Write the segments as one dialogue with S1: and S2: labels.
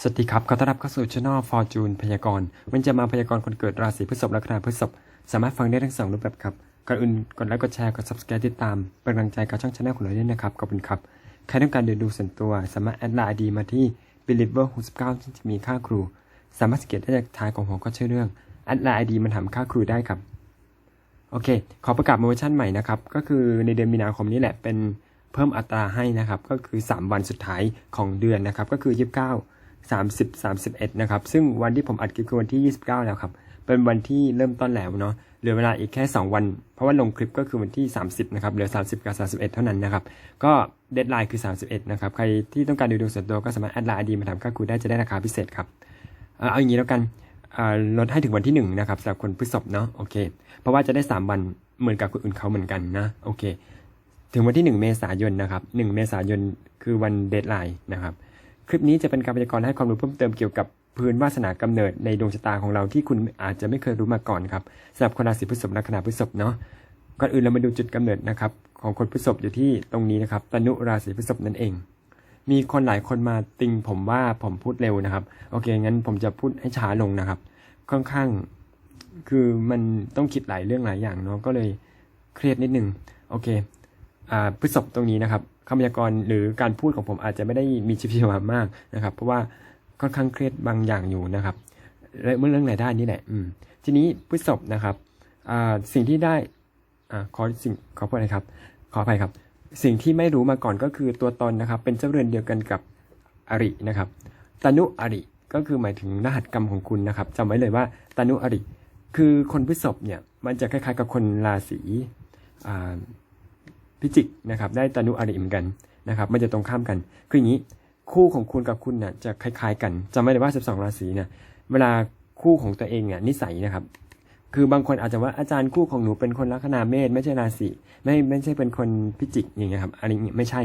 S1: สวัสดีครับขอต้อนรับเข้าสู่ช anel Fortune พยากรณ์วันจะมาพยากรณ์คนเกิดราศีพฤษภและคณะพฤษภสามารถฟังได้ทั้งสองรูปแบบครับก่อนอื่นกดไลค์กดแชร์กด subscribe ติดตามเป็นกำลังใจกับช่องช anel ของเราด้วยนะครับขอบคุณครับใครต้องการเรียนดูส่วนตัว สามารถแอดไลน์ดีมาที่ believer 69ซึ่งจะมีค่าครู สามารถสังเกตได้จากท้ายของหัวข้อชื่อเรื่องแอดไลน์ดีมันทำค่าครูได้ครับโอเค ขอประกาศโปรโมชั่นใหม่นะครับก็คือในเดือนมีนาคมนี้แหละเป็นเพิ่มอัตราให้นะครับก็คือ 3 วันสุดท้ายของเดือนนะครับก็คือ 29 30 31 นะครับ ซึ่งวันที่ผมอัดคลิปคือวันที่ 29 แล้วครับ เป็นวันที่เริ่มต้นแล้วเนาะ เหลือเวลาอีกแค่ 2 วัน เพราะว่าลงคลิปก็คือวันที่ 30 นะครับ เหลือ 30 กับ 31 เท่านั้นนะครับ ก็เดทไลน์คือ 31 นะครับ ใครที่ต้องการดูดวงส่วนตัวก็สามารถแอดไลน์ดีมาทำค่าครูได้จะได้ราคาพิเศษครับ เอาอย่างนี้แล้วกันลดให้ถึงวันที่หนึ่งนะครับสำหรับคนพฤษภเนาะ โอเค เพราะว่าจะได้ 3 วันเหมือนกับคนอื่นเขาเหมือนกันนะ โอเค ถึงวันที่ 1 เมษายนนะครับ 1 เมษายนคือวันเดทไลน์นะครับ คลิปนี้จะเป็นการพยากรณ์ให้ความรู้เพิ่มเติมเกี่ยวกับพื้นวาสนากำเนิดในดวงชะตาของเราที่คุณอาจจะไม่เคยรู้มาก่อนครับสำหรับคนราศีพฤษภและคณะพฤษภเนาะก่อนอื่นเรามาดูจุดกำเนิดนะครับของคนพฤษภอยู่ที่ตรงนี้นะครับตนุราศีพฤษภนั่นเอง มีคนหลายคนมาติงผมว่าผมพูดเร็วนะครับ โอเคงั้นผมจะพูดให้ช้าลงนะครับ ค่อนข้างคือมันต้องคิดหลายเรื่องหลายอย่างเนาะก็เลยเครียดนิดนึงโอเคอ่าพฤษภตรงนี้นะครับ คำพยากรณ์หรือการพูดของผมอาจจะไม่ได้มีชีวิตชีวามากนะครับ เพราะว่าค่อนข้างเครียดบางอย่างอยู่นะครับเมื่อเรื่องรายได้นี่แหละอืมทีนี้พฤษภนะครับสิ่งที่ได้อ่าขอสิ่งขอพูดอะครับ ขออภัยครับ สิ่งที่ไม่รู้มาก่อนก็คือตัวตนนะครับ เป็นเจ้าเรือนเดียวกันกับอรินะครับตนุอริก็คือหมายถึงรหัสกรรมของคุณนะครับจำไว้เลยว่าตนุอริ คือคนพฤษภเนี่ยมันจะคล้ายๆกับคนราศีอ่า พิจิกนะครับได้ตนุอริเหมือนกันนะครับมันจะตรงข้ามกันคืออย่างนี้คู่ของคุณกับคุณเนี่ยจะคล้ายๆกันจำไว้เลยว่า 12 ราศีเนี่ยเวลาคู่ของตัวเองเนี่ยนิสัยนะครับ คือบางคนอาจจะว่าอาจารย์คู่ของหนูเป็นคนลัคนาเมษไม่ใช่ราศีไม่ไม่ใช่เป็นคนพิจิกอย่างเงี้ยครับอันนี้ไม่ใช่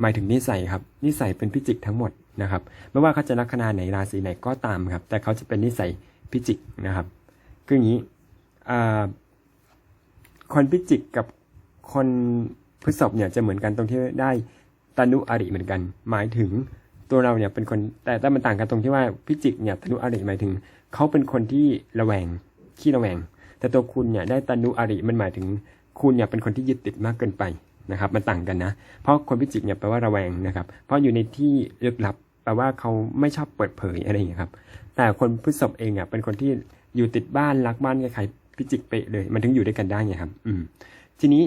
S1: หมายถึงนิสัยครับนิสัยเป็นพิจิกทั้งหมดนะครับไม่ว่าเขาจะลัคนาไหนราศีไหนก็ตามครับ แต่เขาจะเป็นนิสัยพิจิกนะครับคืออย่างนี้คนพิจิกกับคน พฤษภเนี่ยจะเหมือนกันตรงที่ได้ตนุอริเหมือนกัน หมายถึงตัวเราเนี่ยเป็นคนแต่แต่มันต่างกันตรงที่ว่าพิจิกเนี่ยตนุอริหมายถึงเขาเป็นคนที่ระแวงขี้ระแวง แต่ตัวคุณเนี่ยได้ตนุอริมันหมายถึงคุณเนี่ยเป็นคนที่ยึดติดมากเกินไปนะครับ มันต่างกันนะ เพราะคนพิจิกเนี่ยแปลว่าระแวงนะครับ เพราะอยู่ในที่ลึกลับแปลว่าเขาไม่ชอบเปิดเผยอะไรอย่างเงี้ยครับ แต่คนพฤษภเองเนี่ยเป็นคนที่อยู่ติดบ้านรักบ้านใครพิจิกเปะเลย มันถึงอยู่ด้วยกันได้ไงครับ อืม ทีนี้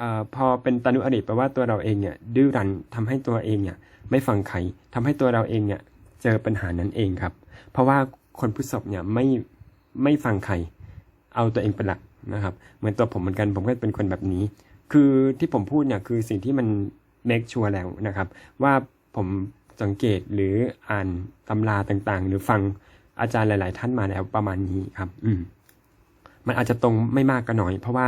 S1: อพอเป็นตนุอริแปลว่าตัวเราเองเนี่ยดื้อรั้นทำให้ตัวเองเนี่ยไม่ฟังใครทำให้ตัวเราเองเนี่ยเจอปัญหานั้นเองครับ เพราะว่าคนพฤษภเนี่ยไม่ไม่ฟังใครเอาตัวเองเป็นหลักนะครับ เหมือนตัวผมเหมือนกันผมก็เป็นคนแบบนี้ คือที่ผมพูดเนี่ยคือสิ่งที่มัน make sure แล้วนะครับ ว่าผมสังเกตหรืออ่านตำราต่างๆ หรือฟังอาจารย์หลาย ๆ ท่านมาแล้วประมาณนี้ครับ อืมมันอาจจะตรงไม่มากก็น้อย เพราะว่า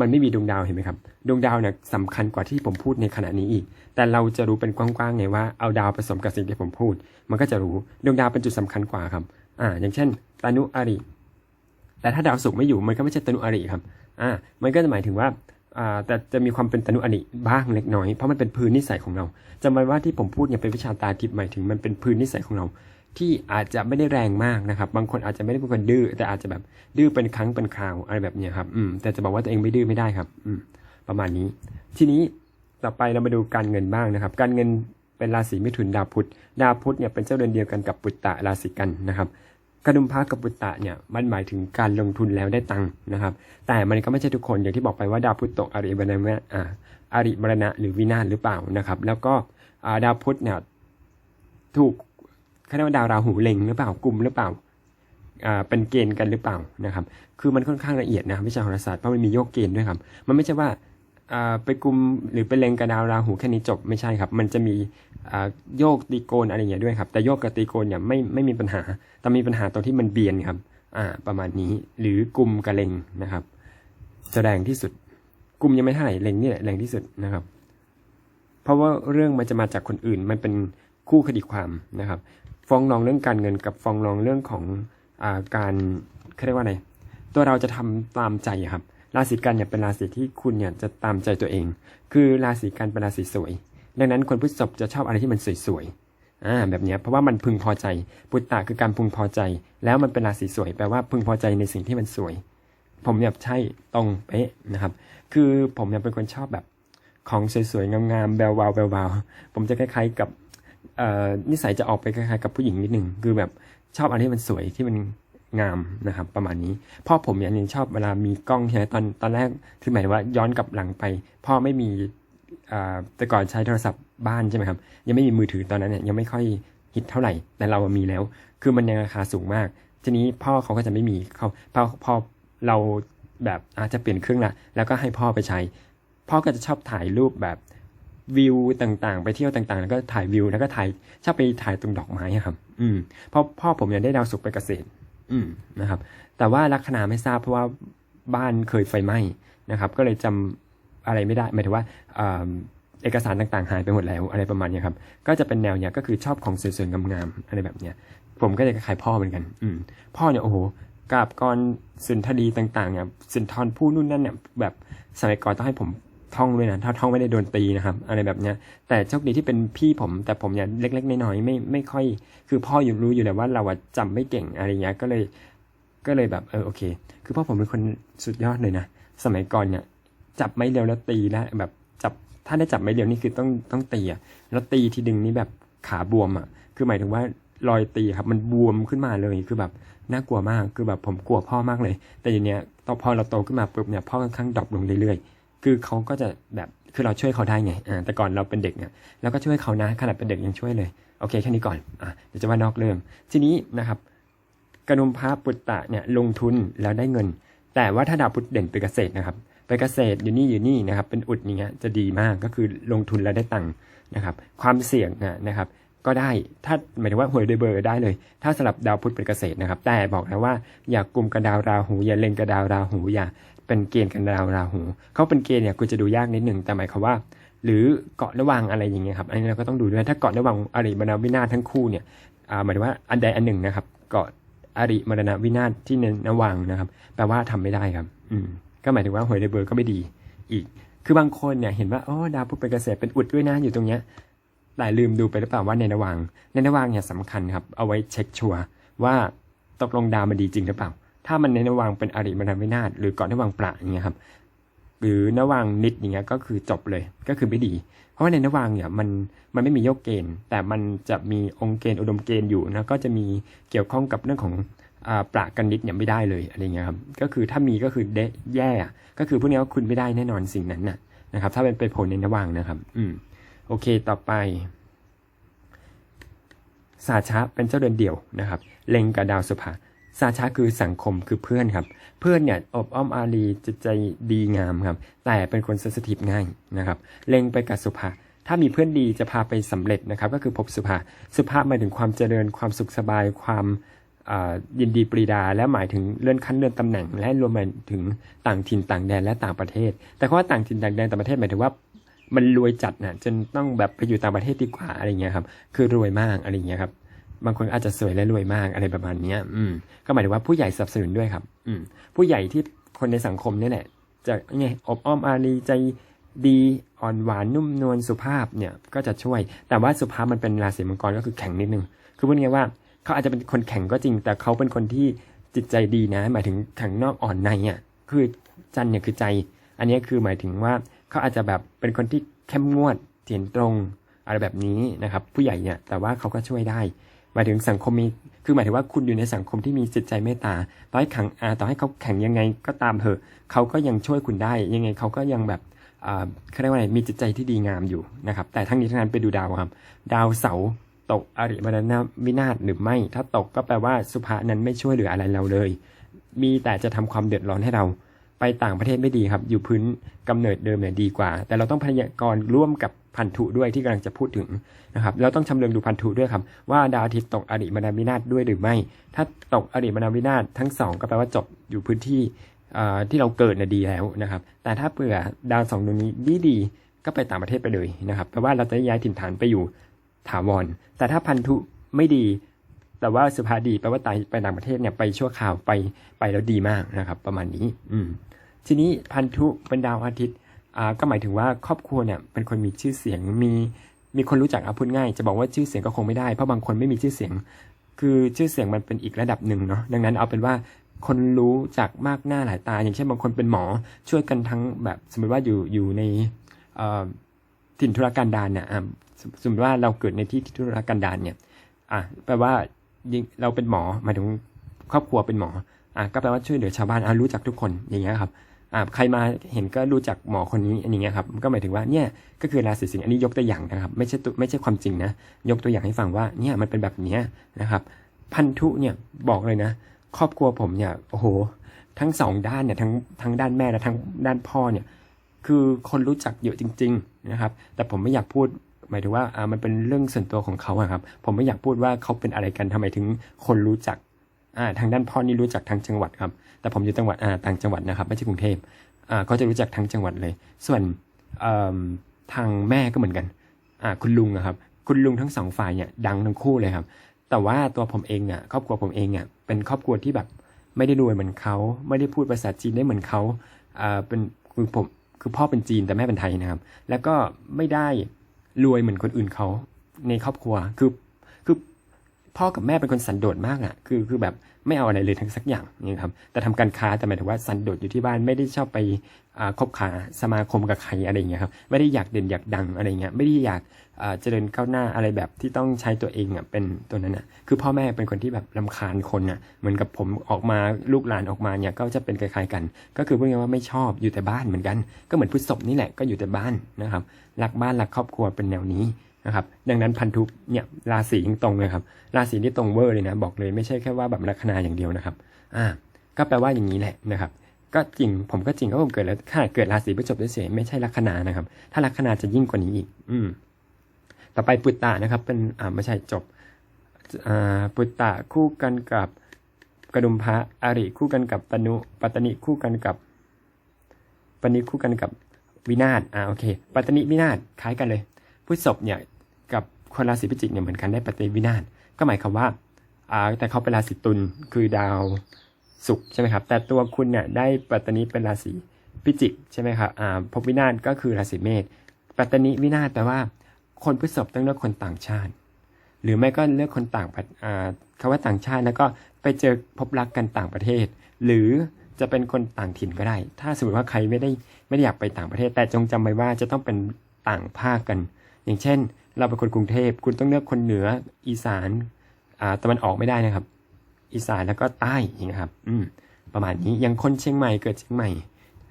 S1: มันไม่มีดวงดาวเห็นไหมครับ ดวงดาวเนี่ยสำคัญกว่าที่ผมพูดในขณะนี้อีก แต่เราจะรู้เป็นกว้างๆไงว่าเอาดาวผสมกับสิ่งที่ผมพูด มันก็จะรู้ดวงดาวเป็นจุดสำคัญกว่าครับ อ่า อย่างเช่นตานุอาริแต่ถ้าดาวศุกร์ไม่อยู่มันก็ไม่ใช่ตานุอาริครับ อ่า มันก็จะหมายถึงว่าอ่าแต่จะมีความเป็นตนุอาริบ้างเล็กน้อยเพราะมันเป็นพื้นนิสัยของเราจำไว้ว่าที่ผมพูดเนี่ยเป็นวิชาตาทิพย์หมายถึงมันเป็นพื้นนิสัยของเรา ที่อาจจะไม่ได้แรงมากนะครับ บางคนอาจจะไม่ได้เป็นคนดื้อแต่อาจจะแบบดื้อเป็นครั้งเป็นคราวอะไรแบบนี้ครับอืมแต่จะบอกว่าตัวเองไม่ดื้อไม่ได้ครับ อืมประมาณนี้ ทีนี้ต่อไปเรามาดูการเงินบ้างนะครับ การเงินเป็นราศีมิถุนดาวพุธดาวพุธเนี่ยเป็นเจ้าเรือนเดียวกันกับปุตตะราศีกันนะครับกระดุมพระกับปุตตะเนี่ยมันหมายถึงการลงทุนแล้วได้ตังค์นะครับ แต่มันก็ไม่ใช่ทุกคนอย่างที่บอกไปว่าดาวพุธตกอริบรณะอ่าอริบรณะหรือวินาศหรือเปล่านะครับ แล้วก็ดาวพุธเนี่ยถูก เขาเรียกว่าดาวราหูเล็งหรือเปล่ากลุ่มหรือเปล่าเป็นเกณฑ์กันหรือเปล่านะครับ คือมันค่อนข้างละเอียดนะครับวิชาโหราศาสตร์เพราะมันมีโยกเกณฑ์ด้วยครับ มันไม่ใช่ว่าไปกลุ่มหรือไปเล็งกับดาวราหูแค่นี้จบไม่ใช่ครับ มันจะมีโยกตีโกนอะไรอย่างเงี้ยด้วยครับ แต่โยกกับตีโกนเนี่ยไม่ไม่มีปัญหา แต่มีปัญหาตรงที่มันเบียนครับอ่าประมาณนี้หรือกลุ่มกับเล็งนะครับจะแรงที่สุดกลุ่มยังไม่เท่าไหร่เล็งนี่แหละแรงที่สุดนะครับ เพราะว่าเรื่องมันจะมาจากคนอื่นมันเป็นคู่คดีความนะครับ ฟ้องร้องเรื่องการเงินกับฟ้องร้องเรื่องของอาการเขาเรียกว่าไรตัวเราจะทำตามใจครับ ราศีกันเนี่ยเป็นราศีที่คุณเนี่ยจะตามใจตัวเอง คือราศีกันเป็นราศีสวย ดังนั้นคนพฤษภจะชอบอะไรที่มันสวยๆอ่าแบบนี้เพราะว่ามันพึงพอใจ ปุตตะคือการพึงพอใจ แล้วมันเป็นราศีสวยแปลว่าพึงพอใจในสิ่งที่มันสวย ผมเนี่ยใช่ตรงเป๊ะนะครับ คือผมเนี่ยเป็นคนชอบแบบของสวยๆงามๆแบววาวแบววาวผมจะคล้ายๆกับ นิสัยจะออกไปคล้ายๆกับผู้หญิงนิดหนึ่งคือแบบชอบอะไรที่มันสวยที่มันงามนะครับ ประมาณนี้ พ่อผมเนี่ยยังชอบเวลามีกล้องใช่ไหมตอนตอนแรกคือหมายถว่าย้อนกลับหลังไป พ่อไม่มีแต่ก่อนใช้โทรศัพท์บ้านใช่ไหมครับ ยังไม่มีมือถือตอนนั้นเนี่ยยังไม่ค่อยฮิตเท่าไหร่ แต่เรามีแล้ว คือมันยังราคาสูงมาก ทีนี้พ่อเขาก็จะไม่มีเขาพอพอเราแบบอาจจะเปลี่ยนเครื่องละแล้วก็ให้พ่อไปใช้ พ่อก็จะชอบถ่ายรูปแบบ วิวต่างๆ ไปเที่ยวต่างๆ แล้วก็ถ่ายวิวแล้วก็ถ่ายชอบไปถ่ายตรงดอกไม้ครับ อืมเพราะพ่อผมเนี่ยได้ดาวศุกไปเกษตร อืมนะครับ แต่ว่าลัคนาไม่ทราบเพราะว่าบ้านเคยไฟไหม้นะครับ ก็เลยจำอะไรไม่ได้หมายถึงว่าเอกสารต่างๆ หายไปหมดแล้วอะไรประมาณนี้ครับ ก็จะเป็นแนวเนี้ยก็คือชอบของสวยๆงามๆอะไรแบบเนี้ย ผมก็จะคล้ายพ่อเหมือนกัน อืมพ่อเนี่ยโอ้โหกราบกรสุนทรีต่างๆเนี่ยสุนทรผู้นู่นนั่นเนี่ยแบบสมัยก่อนต้องให้ผม ท่องด้วยนะถ้าท่องไม่ได้โดนตีนะครับ อะไรแบบเนี้ย แต่โชคดีที่เป็นพี่ผม แต่ผมเนี่ยเล็ก ๆ น้อยๆไม่ไม่ค่อย คือพ่ออยู่รู้อยู่แล้วว่าเราอะจำไม่เก่งอะไรเงี้ยก็เลย ก็เลยแบบเออโอเค คือพ่อผมเป็นคนสุดยอดเลยนะสมัยก่อนเนี่ย จับไม้เรียวแล้วตีแล้วแบบจับถ้าได้จับไม้เรียวนี่คือต้องต้องตีอะแล้วตีทีดึงนี่แบบขาบวมอะคือหมายถึงว่ารอยตีครับมันบวมขึ้นมาเลยคือแบบน่ากลัวมากคือแบบผมกลัวพ่อมากเลย แต่อย่างเนี้ยตอนพอเราโตขึ้นมาปุ๊บเนี่ยพ่อค่อนข้างดรอปลงเรื่อยๆ คือเขาก็จะแบบคือเราช่วยเขาได้ไงอ่าแต่ก่อนเราเป็นเด็กเนี่ยเราก็ช่วยเขานะขนาดเป็นเด็กยังช่วยเลยโอเคแค่นี้ก่อนอะเดี๋ยวจะว่านอกเรื่องทีนี้นะครับกนุมพระปุตตะเนี่ยลงทุนแล้วได้เงิน แต่ว่าถ้าดาวพุธเด่นเป็นเกษตรนะครับไปเกษตรอยู่นี่อยู่นี่นะครับเป็นอุดอย่างเงี้ยจะดีมากก็คือลงทุนแล้วได้ตังค์นะครับ ความเสี่ยงนะนะครับ ก็ได้ ถ้าหมายถึงว่าหวยโดยเบอร์ได้เลย ถ้าสลับดาวพุธเป็นเกษตรนะครับ แต่บอกนะว่าอย่ากกลุ่มกับดาวราหู อย่าเล็งกับดาวราหู อย่าเป็นเกณฑ์กับดาวราหู เขาเป็นเกณฑ์เนี่ยคุณจะดูยากนิดหนึ่งแต่หมายความว่า หรือเกาะระหว่างอะไรอย่างเงี้ยครับอันนี้เราก็ต้องดูด้วย ถ้าเกาะระหว่างอริบรรณวินาศทั้งคู่เนี่ยหมายถึงว่าอันใดอันหนึ่งนะครับ เกาะอริมรณวินาศที่ในระหว่างนะครับ แปลว่าทำไม่ได้ครับ อืม ก็หมายถึงว่าหวยในเบอร์ก็ไม่ดี อีก คือบางคนเนี่ยเห็นว่าอ๋อดาวพุธเป็นเกษตรเป็นอุดด้วยนะอยู่ตรงเนี้ย แต่ลืมดูไปหรือเปล่าว่าในระหว่าง ในระหว่างเนี่ยสำคัญครับ เอาไว้เช็คชัวร์ว่าตกลงดาวมันดีจริงหรือเปล่า ถ้ามันในระหว่างเป็นอริมรณวินาศหรือเกาะระหว่างประอย่างเงี้ยครับ หรือระหว่างนิดอย่างเงี้ยก็คือจบเลยก็คือไม่ดี เพราะว่าในระหว่างเนี่ยมันมันไม่มีโยกเกณฑ์ แต่มันจะมีองค์เกณฑ์อุดมเกณฑ์อยู่นะก็จะมีเกี่ยวข้องกับเรื่องของอ่าประกันนิดเนี่ยไม่ได้เลยอะไรเงี้ยครับก็คือถ้ามีก็คือแย่ก็คือพวกนี้ว่าคุณไม่ได้แน่นอนสิ่งนั้นน่ะนะครับ ถ้าเป็นไปผลในระหว่างนะครับ อืม โอเคต่อไปสาชะเป็นเจ้าเดือนเดี่ยวนะครับเล็งกับดาวสุภาสาชะคือสังคมคือเพื่อนครับ เพื่อนเนี่ยอบอ้อมอารีจิตใจดีงามครับ แต่เป็นคนเซนซิทีฟง่ายนะครับเล็งไปกับสุภาถ้ามีเพื่อนดีจะพาไปสำเร็จนะครับ ก็คือพบสุภาสุภาหมายถึงความเจริญความสุขสบายความยินดีปรีดา และหมายถึงเลื่อนขั้นเลื่อนตำแหน่ง และรวมไปถึงต่างถิ่นต่างแดนและต่างประเทศ แต่คำว่าต่างถิ่นต่างแดนต่างประเทศหมายถึงว่า มันรวยจัดนะจนต้องแบบไปอยู่ต่างประเทศดีกว่าอะไรเงี้ยครับ คือรวยมากอะไรเงี้ยครับ บางคนอาจจะสวยและรวยมากอะไรประมาณเนี้ย อืม ก็หมายถึงว่าผู้ใหญ่สนับสนุนด้วยครับ อืม ผู้ใหญ่ที่คนในสังคมนี่แหละ จะไงอบอ้อมอารีใจดีอ่อนหวานนุ่มนวลสุภาพเนี่ย ก็จะช่วย แต่ว่าสุภาพมันเป็นราศีมังกรก็คือแข็งนิดนึง คือพูดง่ายว่าเขาอาจจะเป็นคนแข็งก็จริง แต่เขาเป็นคนที่จิตใจดีนะ หมายถึงแข็งนอกอ่อนในอะ คือจันเนี่ยคือใจ อันนี้คือหมายถึงว่า เขาอาจจะแบบเป็นคนที่เข้มงวดเถียนตรงอะไรแบบนี้นะครับ ผู้ใหญ่เนี่ยแต่ว่าเขาก็ช่วยได้หมายถึงสังคมมีคือหมายถึงว่าคุณอยู่ในสังคมที่มีจิตใจเมตตาต่อให้แข็งอ่าต่อให้เขาแข็งยังไงก็ตามเถอะเขาก็ยังช่วยคุณได้ ยังไงเขาก็ยังแบบอ่าเขาเรียกว่าอะไรมีจิตใจที่ดีงามอยู่นะครับ แต่ทั้งนี้ทั้งนั้นไปดูดาวครับ ดาวเสาตกอริมรณวินาศหรือไม่ ถ้าตกก็แปลว่าสุภานั้นไม่ช่วยเหลืออะไรเราเลย มีแต่จะทำความเดือดร้อนให้เรา ไปต่างประเทศไม่ดีครับ อยู่พื้นกำเนิดเดิมเนี่ยดีกว่า แต่เราต้องพยากรณ์ร่วมกับพันธุด้วยที่กำลังจะพูดถึงนะครับเราต้องชำเลืองดูพันธุด้วยครับ ว่าดาวอาทิตย์ตกอริมรณวินาศด้วยหรือไม่ ถ้าตกอริมรณวินาศทั้งสองก็แปลว่าจบอยู่พื้นที่ที่เราเกิดน่ะดีแล้วนะครับ แต่ถ้าเผื่อดาวสองดวงนี้ดีดีๆก็ไปต่างประเทศไปเลยนะครับแปลว่าเราจะย้ายถิ่นฐานไปอยู่ถาวร แต่ถ้าพันธุไม่ดี แต่ว่าสุภาดีแปลว่าตายไปต่างประเทศเนี่ยไปชั่วคราวไปไปแล้วดีมากนะครับ ประมาณนี้ อืม ทีนี้พันธุเป็นดาวอาทิตย์อ่าก็หมายถึงว่าครอบครัวเนี่ยเป็นคนมีชื่อเสียงมีมีคนรู้จักเอาพูดง่าย จะบอกว่าชื่อเสียงก็คงไม่ได้เพราะบางคนไม่มีชื่อเสียง คือชื่อเสียงมันเป็นอีกระดับหนึ่งเนาะดังนั้นเอาเป็นว่าคนรู้จักมากหน้าหลายตา อย่างเช่นบางคนเป็นหมอช่วยกันทั้งแบบสมมติว่าอยู่อยู่ในถิ่นธุรกันดารเนี่ยอะสมมติว่าเราเกิดในที่ที่ธุรกันดารเนี่ยอะแปลว่า ยิงเราเป็นหมอหมายถึงครอบครัวเป็นหมออะก็แปลว่าช่วยเหลือชาวบ้านอะรู้จักทุกคนอย่างเงี้ยครับอ่าใครมาเห็นก็รู้จักหมอคนนี้อันนี้เงี้ยครับก็หมายถึงว่าเนี่ยก็คือราศีสิงห์อันนี้ยกตัวอย่างนะครับ ไม่ใช่ตัวไม่ใช่ความจริงนะ ยกตัวอย่างให้ฟังว่าเนี่ยมันเป็นแบบเนี้ยนะครับ พันธุเนี่ยบอกเลยนะ ครอบครัวผมเนี่ยโอ้โห ทั้งสองด้านเนี่ยทั้งทั้งด้านแม่และทั้งด้านพ่อเนี่ย คือคนรู้จักเยอะจริง ๆนะครับ แต่ผมไม่อยากพูด หมายถึงว่าอ่ามันเป็นเรื่องส่วนตัวของเขาอะครับ ผมไม่อยากพูดว่าเขาเป็นอะไรกันทำไมถึงคนรู้จักอ่าทางด้านพ่อนี่รู้จักทางจังหวัดครับ แต่ผมอยู่จังหวัดอ่าต่างจังหวัดนะครับ ไม่ใช่กรุงเทพอ่าก็จะรู้จักทั้งจังหวัดเลย ส่วนอ่ทางแม่ก็เหมือนกันอ่าคุณลุงอะครับ คุณลุงทั้งสองฝ่ายเนี่ยดังทั้งคู่เลยครับ แต่ว่าตัวผมเองเนี่ยครอบครัวผมเองเนี่ยเป็นครอบครัวที่แบบไม่ได้รวยเหมือนเขาไม่ได้พูดภาษาจีนได้เหมือนเขาอ่าเป็นคือผมคือพ่อเป็นจีนแต่แม่เป็นไทยนะครับ แล้วก็ไม่ได้ รวยเหมือนคนอื่นเขาในครอบครัวคือคือพ่อกับแม่เป็นคนสันโดษมากอะ่ะ คือคือแบบไม่เอาอะไรเลยทั้งสักอย่างนี่ครับแต่ทำการค้าแต่หมายถึงว่าสันโดษอยู่ที่บ้านไม่ได้ชอบไป คบค้าสมาคมกับใครอะไรอย่างเงี้ยครับไม่ได้อยากเด่นอยากดังอะไรเงี้ยไม่ได้อยากเจริญก้าวหน้าอะไรแบบที่ต้องใช้ตัวเองอะเป็นตัวนั้นอะคือพ่อแม่เป็นคนที่แบบลำคาญคนอะเหมือนกับผมออกมาลูกหลานออกมาเนี่ยก็จะเป็นคล้ายๆกัน ก็คือพูดง่ายว่าไม่ชอบอยู่แต่บ้านเหมือนกัน ก็เหมือนพุทธศพนี่แหละก็อยู่แต่บ้านนะครับรักบ้านรักครอบครัวเป็นแนวนี้นะครับดังนั้นพันธุเนี่ยราศีตรงเลยครับราศีที่ตรงเวอร์เลยนะบอกเลยไม่ใช่แค่ว่าแบบลัคนาอย่างเดียวนะครับอ่าก็แปลว่าอย่างนี้แหละนะครับ ก็จริง ผมก็จริงก็ผมเกิดแล้วถ้าเกิดราศีพฤษภด้วยเสียไม่ใช่ลัคนานะครับ ถ้าลัคนาจะยิ่งกว่านี้อีก อืม ต่อไปปุตตะนะครับ เป็นอ่าไม่ใช่จบอ่าปุตตะคู่กันกับกระดุมพระอาริคู่กันกับปนุปัตตนิคู่กันกับปนิคู่กันกับวินาศอ่าโอเค ปัตตนิวินาศคล้ายกันเลยพฤษภเนี่ยกับคนราศีพิจิกเนี่ยเหมือนกันได้ปัตตนิวินาศก็หมายความว่าอ่าแต่เขาเป็นราศีตุลคือดาว ศุกร์ใช่ไหมครับ แต่ตัวคุณเนี่ยได้ปัตตานิเป็นราศีพิจิกใช่ไหมครับอ่าภพวินาศก็คือราศีเมษปัตตานิวินาศแปลว่า คนพฤษภต้องเลือกคนต่างชาติ หรือไม่ก็เลือกคนต่างประอ่าคำว่าต่างชาติแล้วก็ไปเจอพบรักกันต่างประเทศ หรือจะเป็นคนต่างถิ่นก็ได้ ถ้าสมมติว่าใครไม่ได้ไม่ได้อยากไปต่างประเทศ แต่จงจำไว้ว่าจะต้องเป็นต่างภาคกัน อย่างเช่น เราเป็นคนกรุงเทพ คุณต้องเลือกคนเหนืออีสานอ่าตะวันออกไม่ได้นะครับ อีสานแล้วก็ใต้อย่างนี้ยครับ อืม ประมาณนี้ อย่างคนเชียงใหม่เกิดเชียงใหม่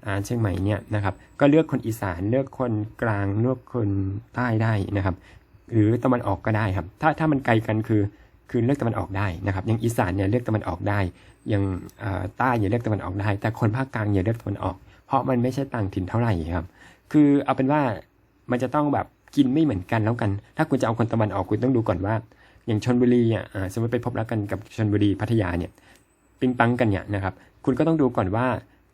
S1: อ่าเชียงใหม่เนี่ยนะครับ ก็เลือกคนอีสาน เลือกคนกลาง เลือกคนใต้ได้นะครับ หรือตะวันออกก็ได้ครับ ถ้าถ้ามันไกลกันคือ คือเลือกตะวันออกได้นะครับ อย่างอีสานเนี่ยเลือกตะวันออกได้ อย่างใต้อย่าเลือกตะวันออกได้ แต่คนภาคกลางอย่าเลือกตะวันออก เพราะมันไม่ใช่ต่างถิ่นเท่าไหร่ครับ คือเอาเป็นว่ามันจะต้องแบบกินไม่เหมือนกันแล้วกัน ถ้าคุณจะเอาคนตะวันออกคุณต้องดูก่อนว่า อย่างชนบุรีอะสมมติไปพบรักกันกับชนบุรีพัทยาเนี่ยปิงปังกันเนี่ยนะครับ คุณก็ต้องดูก่อนว่า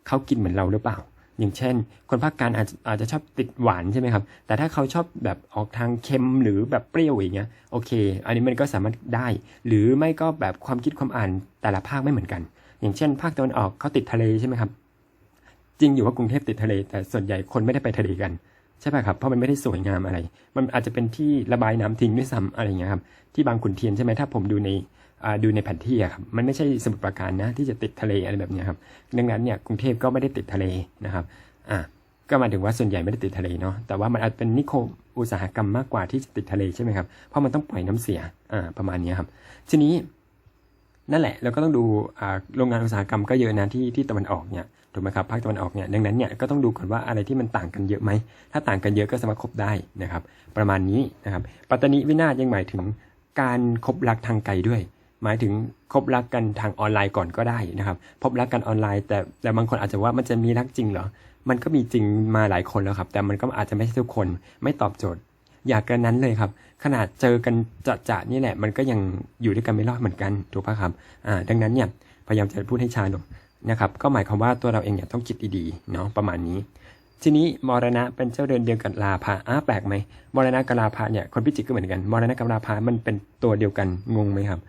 S1: เขากินเหมือนเราหรือเปล่า อย่างเช่น คนภาคกลางอาจจะอาจจะชอบติดหวานใช่ไหมครับ แต่ถ้าเขาชอบแบบออกทางเค็มหรือแบบเปรี้ยวอย่างเงี้ย โอเค อันนี้มันก็สามารถได้ หรือไม่ก็แบบความคิดความอ่านแต่ละภาคไม่เหมือนกัน อย่างเช่น ภาคตะวันออกเขาติดทะเลใช่ไหมครับ จริงอยู่ว่ากรุงเทพติดทะเล แต่ส่วนใหญ่คนไม่ได้ไปทะเลกัน ใช่ป่ะครับ เพราะมันไม่ได้สวยงามอะไร มันอาจจะเป็นที่ระบายน้ำทิ้งด้วยซ้ำอะไรเงี้ยครับ ที่บางขุนเทียนใช่ไหมถ้าผมดูในดูในแผนที่ครับ มันไม่ใช่สมุทรปราการนะ ที่จะติดทะเลอะไรแบบเนี้ยครับ ดังนั้นเนี่ยกรุงเทพก็ไม่ได้ติดทะเลนะครับ อะก็หมายถึงว่าส่วนใหญ่ไม่ได้ติดทะเลเนาะ แต่ว่ามันอาจเป็นนิคมอุตสาหกรรมมากกว่าที่จะติดทะเลใช่ไหมครับ เพราะมันต้องปล่อยน้ำเสีย อ่า ประมาณนี้ครับ ทีนี้นั่นแหละเราก็ต้องดูอ่าโรงงานอุตสาหกรรมก็เยอะนะที่ที่ตะวันออกเนี่ย ถูกไหมครับภาคตะวันออกเนี่ยดังนั้นเนี่ยก็ต้องดูก่อนว่าอะไรที่มันต่างกันเยอะไหมถ้าต่างกันเยอะก็สามารถคบได้นะครับ ประมาณนี้นะครับปัตตานีวินาศยังหมายถึงการคบรักทางไกลด้วย หมายถึงคบรักกันทางออนไลน์ก่อนก็ได้นะครับพบรักกันออนไลน์ แต่แต่บางคนอาจจะว่ามันจะมีรักจริงเหรอมันก็มีจริงมาหลายคนแล้วครับ แต่มันก็อาจจะไม่ใช่ทุกคนไม่ตอบโจทย์ อยากกันนั้นเลยครับ ขนาดเจอกันจะจะๆนี่แหละ มันก็ยังอยู่ด้วยกันไม่รอดเหมือนกันถูกปะครับอ่าดังนั้นเนี่ยพยายามจะพูดให้ชาลง นะครับ ก็หมายความว่าตัวเราเองเนี่ยต้องคิดดีๆเนาะประมาณนี้ ทีนี้มรณะเป็นเจ้าเดือนเดียวกับลาภะอ้าแปลกไหมมรณะกับลาภะเนี่ยคนพิจิกก็เหมือนกันมรณะกับลาภะมันเป็นตัวเดียวกันงงไหมครับ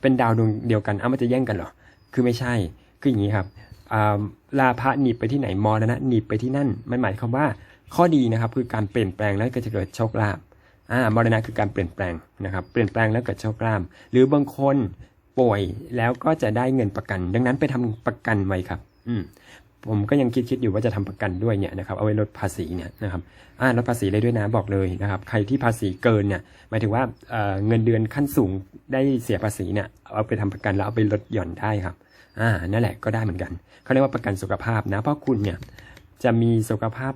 S1: เป็นดาวดวงเดียวกันอ้ามันจะแย่งกันเหรอคือไม่ใช่คืออย่างนี้ครับลาภะหนีบไปที่ไหนมรณะหนีบไปที่นั่น มันหมายความว่าข้อดีนะครับคือการเปลี่ยนแปลงแล้วก็จะเกิดโชคลาภอ่ามรณะคือการเปลี่ยนแปลงนะครับ เปลี่ยนแปลงแล้วเกิดโชคลาภหรือบางคน ป่วยแล้วก็จะได้เงินประกัน ดังนั้นไปทำประกันไว้ครับ อืมผมก็ยังคิดคิดอยู่ว่าจะทำประกันด้วยเนี่ยนะครับเอาไว้ลดภาษีเนี่ยนะครับอ่าลดภาษีเลยด้วยนะบอกเลยนะครับ ใครที่ภาษีเกินเนี่ยหมายถึงว่าเเงินเดือนขั้นสูงได้เสียภาษีเนี่ยเอาไปทำประกันแล้วเอาไปลดหย่อนได้ครับอ่านั่นแหละก็ได้เหมือนกันเขาเรียกว่าประกันสุขภาพนะเพราะคุณเนี่ยจะมีสุขภาพ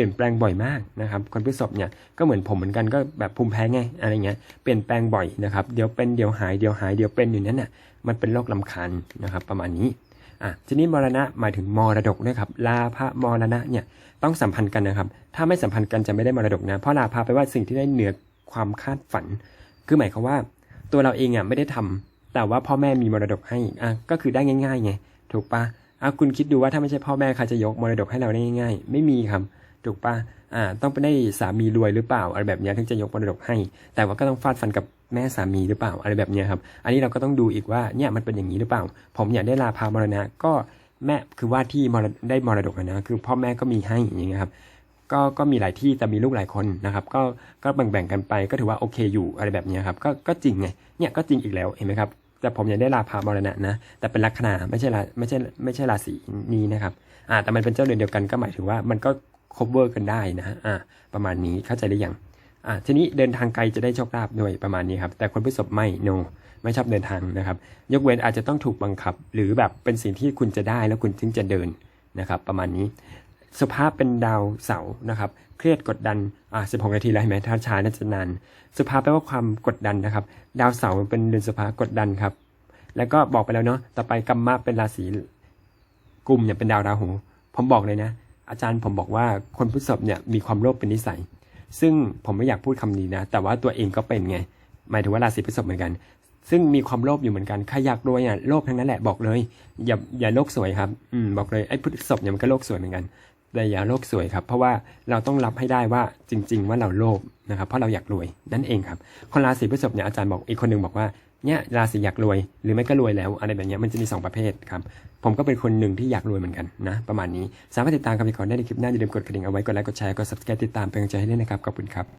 S1: ลี่ยนแปลงบ่อยมากนะครับคนพฤษภเนี่ยก็เหมือนผมเหมือนกันก็แบบภูมิแพ้ไงอะไรเงี้ยเปลี่ยนแปลงบ่อยนะครับเดี๋ยวเป็นเดี๋ยวหายเดี๋ยวหายเดี๋ยวเป็นอยู่นั้นน่ะมันเป็นโรคลำคาญนะครับประมาณนี้อะทีนี้มรณะหมายถึงมรดกด้วยครับลาภมรณะเนี่ยต้องสัมพันธ์กันนะครับ ถ้าไม่สัมพันธ์กันจะไม่ได้มรดกนะเพราะลาภแปลว่าสิ่งที่ได้เหนือความคาดฝัน คือหมายความว่า ตัวเราเองอะไม่ได้ทำแต่ว่าพ่อแม่มีมรดกให้อะก็คือได้ง่ายๆไงถูกปะอะคุณคิดดูว่าถ้าไม่ใช่พ่อแม่ใครจะยกมรดกให้เราได้ง่ายๆ ไม่มีครับ ถูกปะอ่า ต้องไปได้สามีรวยหรือเปล่า อะไรแบบนี้ถึงจะยกมรดกให้ แต่ว่าก็ต้องฟาดฟันกับแม่สามีหรือเปล่า อะไรแบบนี้ครับ อันนี้เราก็ต้องดูอีกว่าเนี่ยมันเป็นอย่างนี้หรือเปล่า ผมอยากได้ลาภามรณะก็แม่คือว่าที่มรได้มรดกนะ คือพ่อแม่ก็มีให้อย่างเงี้ยครับ ก็ก็มีหลายที่แต่มีลูกหลายคนนะครับ ก็ก็แบ่งๆกันไปก็ถือว่าโอเคอยู่อะไรแบบนี้ครับ ก็ก็จริงไง เนี่ยก็จริงอีกแล้วเห็นไหมครับแต่ผมอยากได้ลาภามรณะนะ แต่เป็นลัคนาไม่ใช่ราไม่ใช่ไม่ใช่ราศีนี้นะครับอ่าแต่มันเป็นเจ้าเรือนเดียวกันก็หมายถึงว่ามันก็ cover กันได้นะฮะอ่าประมาณนี้เข้าใจหรือยังอ่าทีนี้เดินทางไกลจะได้โชคลาภด้วยประมาณนี้ครับ แต่คนพฤษภไม่ no ไม่ชอบเดินทางนะครับ ยกเว้นอาจจะต้องถูกบังคับ หรือแบบเป็นสิ่งที่คุณจะได้แล้วคุณถึงจะเดินนะครับ ประมาณนี้ สภาพเป็นดาวเสาร์นะครับ เครียดกดดันอ่า16นาทีแล้วเห็นไหมถ้าช้าน่าจะนานสภาพแปลว่าความกดดันนะครับ ดาวเสาร์เป็นเดือนสภากดดันครับ แล้วก็บอกไปแล้วเนาะต่อไปกัมมะเป็นราศีกุมเนี่ยเป็นดาวราหูผมบอกเลยนะ อาจารย์ผมบอกว่าคนพฤษภเนี่ยมีความโลภเป็นนิสัย ซึ่งผมไม่อยากพูดคำนี้นะ แต่ว่าตัวเองก็เป็นไง หมายถึงว่าราศีพฤษภเหมือนกัน ซึ่งมีความโลภอยู่เหมือนกันใครอยากรวยอะโลภทั้งนั้นแหละบอกเลย อย่าอย่าโลกสวยครับอืมบอกเลยไอ้พฤษภเนี่ยมันก็โลกสวยเหมือนกันแต่อย่าโลกสวยครับ เพราะว่าเราต้องรับให้ได้ว่าจริง ๆ ว่าเราโลภนะครับเพราะเราอยากรวยนั่นเองครับ คนราศีพฤษภเนี่ยอาจารย์บอกอีกคนหนึ่งบอกว่า เนี่ยราศีอยากรวยหรือไม่ก็รวยแล้วอะไรแบบนี้มันจะมีสองประเภทครับ ผมก็เป็นคนหนึ่งที่อยากรวยเหมือนกันนะ ประมาณนี้ สามารถติดตามกันไปก่อนได้ในคลิปหน้าอย่าลืมกดกระดิ่งเอาไว้กดไลค์กดแชร์กด subscribe ติดตามเป็นกำลังใจให้ด้วยนะครับขอบคุณครับ